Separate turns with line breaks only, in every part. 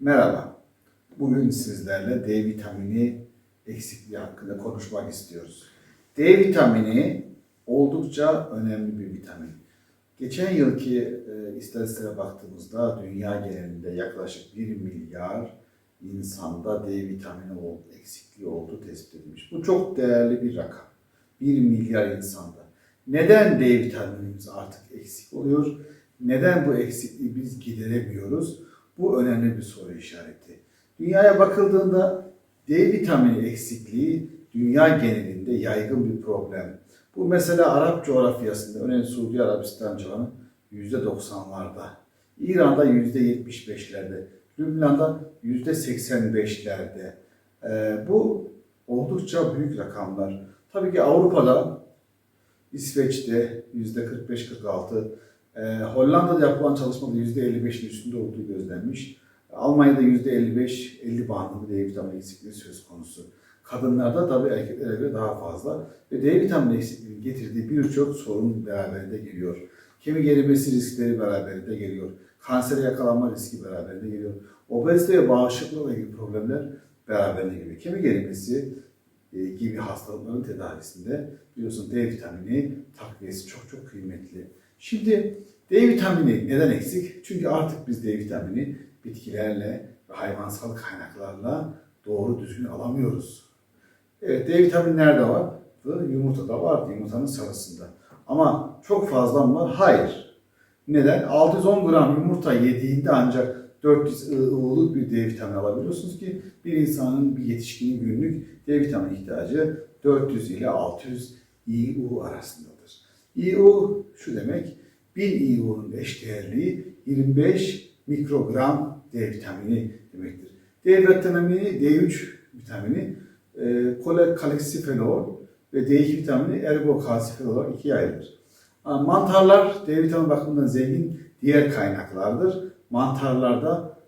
Merhaba. Bugün sizlerle D vitamini eksikliği hakkında konuşmak istiyoruz. D vitamini oldukça önemli bir vitamin. Geçen yılki e, istatistiğe baktığımızda dünya genelinde yaklaşık 1 milyar insanda D vitamini ol- eksikliği olduğu tespit edilmiş. Bu çok değerli bir rakam. 1 milyar insanda. Neden D vitaminimiz artık eksik oluyor? Neden bu eksikliği biz gideremiyoruz? Önemli bir soru işareti. Dünyaya bakıldığında D vitamini eksikliği dünya genelinde yaygın bir problem. Bu mesela Arap coğrafyasında, örneğin Suudi Arabistan civarı %90'larda, İran'da %75'lerde, Lübnan'da %85'lerde. Ee, bu oldukça büyük rakamlar. Tabii ki Avrupa'da, İsveç'te %45-46, e, Hollanda'da yapılan çalışmada %55'in üstünde olduğu gözlenmiş. Almanya'da %55-50 bandında D vitamini eksikliği söz konusu. Kadınlarda tabii erkeklere göre daha fazla. Ve D vitamini eksikliğinin getirdiği birçok sorun beraberinde geliyor. Kemik erimesi riskleri beraberinde geliyor. Kansere yakalanma riski beraberinde geliyor. Obezite ve bağışıklıkla ilgili problemler beraberinde geliyor. Kemik erimesi e, gibi hastalıkların tedavisinde biliyorsun D vitamini takviyesi çok çok kıymetli. Şimdi D vitamini neden eksik? Çünkü artık biz D vitamini bitkilerle ve hayvansal kaynaklarla doğru düzgün alamıyoruz. Evet D vitamini nerede var? Yumurtada var, yumurtanın sarısında. Ama çok fazla mı var? Hayır. Neden? 610 gram yumurta yediğinde ancak 400 ı'lık bir D vitamini alabiliyorsunuz ki bir insanın, bir yetişkinin günlük D vitamini ihtiyacı 400 ile 600 IU arasındadır. IU şu demek, 1000 IU'nun eşdeğerliği 25 mikrogram D vitamini demektir. D vitamini, D3 vitamini, e, kolekalsifenol ve D2 vitamini ergokalsifenol olarak ikiye ayrılır. Mantarlar D vitamini bakımından zengin diğer kaynaklardır. Mantarlarda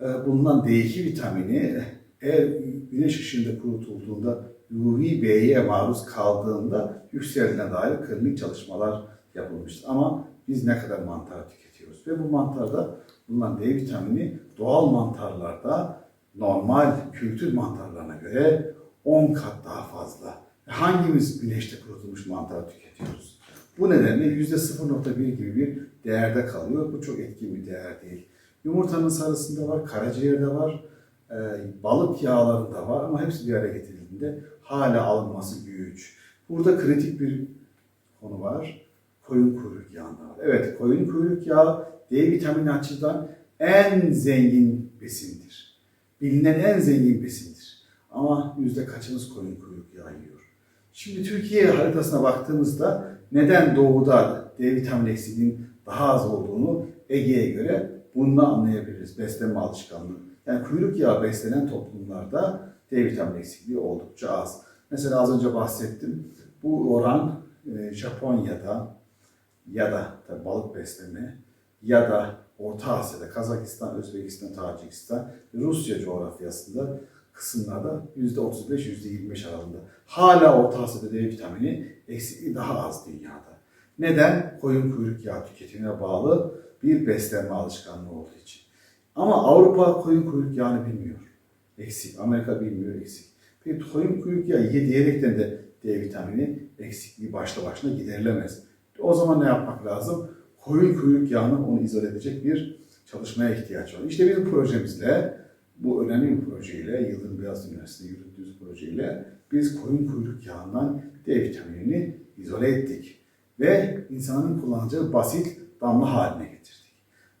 e, bulunan D2 vitamini eğer güneş ışığında kurutulduğunda UVB'ye maruz kaldığında yükseldiğine dair klinik çalışmalar yapılmıştır. Ama biz ne kadar mantar tüketiyoruz ve bu mantarda bulunan D vitamini doğal mantarlarda normal kültür mantarlarına göre 10 kat daha fazla. Hangimiz güneşte kurutulmuş mantar tüketiyoruz? Bu nedenle %0.1 gibi bir değerde kalıyor. Bu çok etkin bir değer değil. Yumurtanın sarısında var, karaciğerde var, e, balık yağlarında var ama hepsi bir araya getirildiğinde hala alınması güç. Burada kritik bir konu var. Koyun kuyruk yağında var. Evet, koyun kuyruk yağı D vitamini açısından en zengin besindir. Bilinen en zengin besindir. Ama yüzde kaçınız koyun kuyruk yağı yiyor? Şimdi Türkiye haritasına baktığımızda neden doğuda D vitamini eksikliğinin daha az olduğunu Ege'ye göre bununla anlayabiliriz. Beslenme alışkanlığı. Yani kuyruk yağı beslenen toplumlarda D vitamini eksikliği oldukça az. Mesela az önce bahsettim. Bu oran e, Japonya'da ya da tabii balık besleme ya da Orta Asya'da, Kazakistan, Özbekistan, Tacikistan, Rusya coğrafyasında kısımlarda %35-%25 aralığında. Hala Orta Asya'da D vitamini eksikliği daha az dünyada. Neden? Koyun kuyruk yağı tüketimine bağlı bir beslenme alışkanlığı olduğu için. Ama Avrupa koyun kuyruk yağını bilmiyor. Eksik. Amerika bilmiyor eksik. Peki koyun kuyruk yağı ye diyerekten de D vitamini eksikliği başlı başına giderilemez. O zaman ne yapmak lazım? Koyun kuyruk yağını onu izole edecek bir çalışmaya ihtiyaç var. İşte bizim projemizle, bu önemli bir projeyle, Yıldırım Beyazıt Üniversitesi yürüttüğümüz projeyle biz koyun kuyruk yağından D vitaminini izole ettik. Ve insanın kullanacağı basit damla haline getirdik.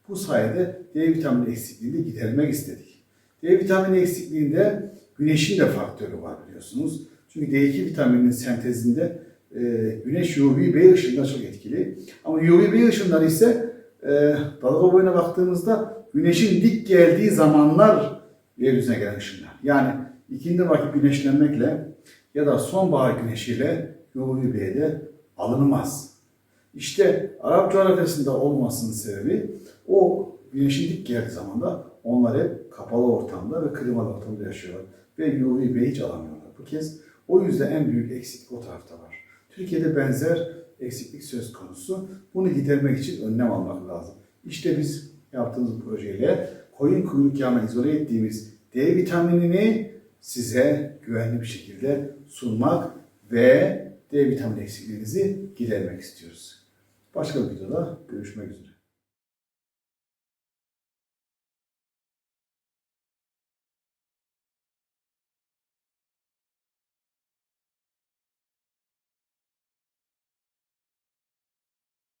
Bu sayede D vitamini eksikliğini gidermek istedik. D vitamini eksikliğinde güneşin de faktörü var biliyorsunuz. Çünkü D2 vitamininin sentezinde e, güneş UVB ışığında çok etkili. Ama UVB ışınları ise e, dalga boyuna baktığımızda güneşin dik geldiği zamanlar yeryüzüne gelen ışınlar. Yani ikindi vakit güneşlenmekle ya da sonbahar güneşiyle UVB'de alınmaz. İşte Arap coğrafyasında olmasının sebebi o güneşin dik geldiği zamanda onlar kapalı ortamda ve klimalı ortamda yaşıyorlar. Ve UVB hiç alamıyorlar. Bu kez o yüzden en büyük eksiklik o tarafta var. Türkiye'de benzer eksiklik söz konusu. Bunu gidermek için önlem almak lazım. İşte biz yaptığımız projeyle koyun kuyruk yağına izole ettiğimiz D vitaminini size güvenli bir şekilde sunmak ve D vitamini eksikliğinizi gidermek istiyoruz. Başka bir videoda görüşmek üzere.